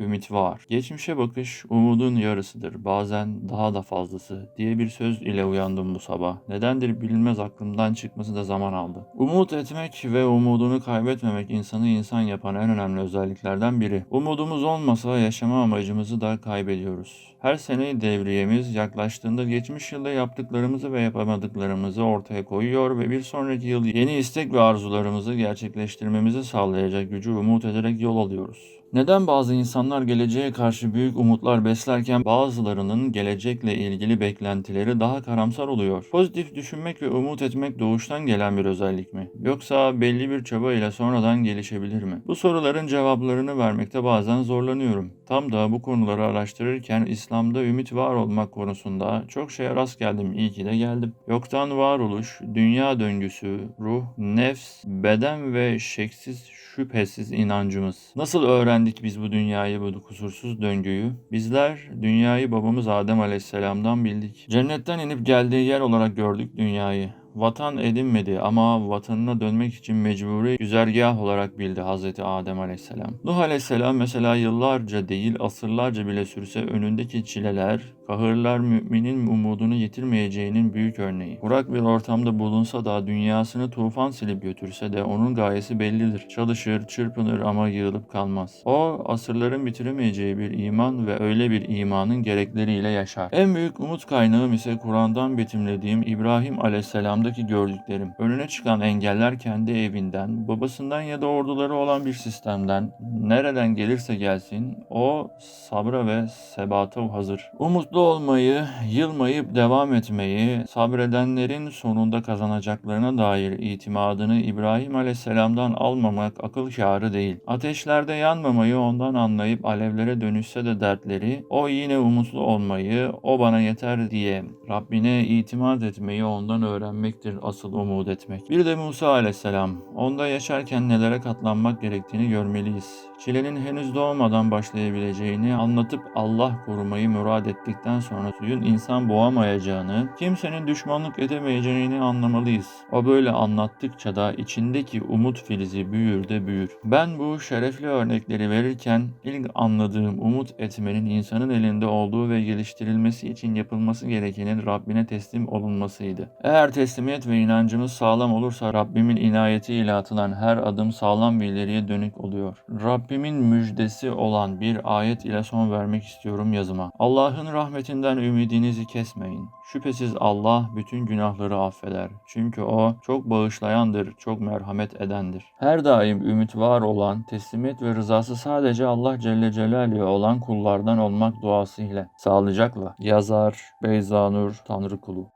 ümit var. Geçmişe bakış umudun yarısıdır, bazen daha da fazlası diye bir söz ile uyandım bu sabah. Nedendir bilinmez aklımdan çıkması da zaman aldı. Umut etmek ve umudunu kaybetmemek insanı insan yapan en önemli özelliklerden biri. Umudumuz olmasa yaşama amacımızı da kaybediyoruz. Her sene devriyemiz yaklaştığında geçmiş yılda yaptıklarımızı ve yapamadıklarımızı ortaya koyuyor ve bir sonraki yıl yeni istek ve arzularımızı gerçekleştirmemizi sağlayacak gücü umut ederek yol alıyoruz. Neden bazı insanlar geleceğe karşı büyük umutlar beslerken bazılarının gelecekle ilgili beklentileri daha karamsar oluyor? Pozitif düşünmek ve umut etmek doğuştan gelen bir özellik mi? Yoksa belli bir çaba ile sonradan gelişebilir mi? Bu soruların cevaplarını vermekte bazen zorlanıyorum. Tam da bu konuları araştırırken İslam'da ümit var olmak konusunda çok şeye rast geldim. İyi ki de geldim. Yoktan varoluş, dünya döngüsü, ruh, nefs, beden ve şeksiz şüphesiz inancımız. Nasıl öğrendik biz bu dünyayı, bu kusursuz döngüyü? Bizler dünyayı babamız Adem Aleyhisselam'dan bildik. Cennetten inip geldiği yer olarak gördük dünyayı. Vatan edinmedi ama vatanına dönmek için mecburi güzergah olarak bildi Hazreti Adem Aleyhisselam. Nuh Aleyhisselam mesela yıllarca değil asırlarca bile sürse önündeki çileler, kahırlar müminin umudunu yitirmeyeceğinin büyük örneği. Kurak bir ortamda bulunsa da dünyasını tufan silip götürse de onun gayesi bellidir. Çalışır, çırpınır ama yığılıp kalmaz. O asırların bitiremeyeceği bir iman ve öyle bir imanın gerekleriyle yaşar. En büyük umut kaynağım ise Kur'an'dan betimlediğim İbrahim Aleyhisselam'daki gördüklerim. Önüne çıkan engeller kendi evinden, babasından ya da orduları olan bir sistemden, nereden gelirse gelsin o sabra ve sebata hazır. Umutlu olmayı, yılmayıp devam etmeyi, sabredenlerin sonunda kazanacaklarına dair itimadını İbrahim Aleyhisselam'dan almamak akıl kârı değil. Ateşlerde yanmamayı ondan anlayıp alevlere dönüşse de dertleri, o yine umutlu olmayı, o bana yeter diye Rabbine itimat etmeyi ondan öğrenmektir asıl umut etmek. Bir de Musa Aleyhisselam, onda yaşarken nelere katlanmak gerektiğini görmeliyiz. Çilenin henüz doğmadan başlayabileceğini anlatıp Allah korumayı murad ettikten sonra suyun insan boğamayacağını, kimsenin düşmanlık edemeyeceğini anlamalıyız. O böyle anlattıkça da içindeki umut filizi büyür de büyür. Ben bu şerefli örnekleri verirken ilk anladığım umut etmenin insanın elinde olduğu ve geliştirilmesi için yapılması gerekenin Rabbine teslim olunmasıydı. Eğer teslimiyet ve inancımız sağlam olursa Rabbimin inayetiyle atılan her adım sağlam bir ileriye dönük oluyor. Rabbimin müjdesi olan bir ayet ile son vermek istiyorum yazıma. Allah'ın rahmetinden ümidinizi kesmeyin. Şüphesiz Allah bütün günahları affeder. Çünkü O çok bağışlayandır, çok merhamet edendir. Her daim ümit var olan, teslimiyet ve rızası sadece Allah Celle Celaluhu olan kullardan olmak duası ile. Sağlıcakla. Yazar Beyza Nur Tanrı Kulu.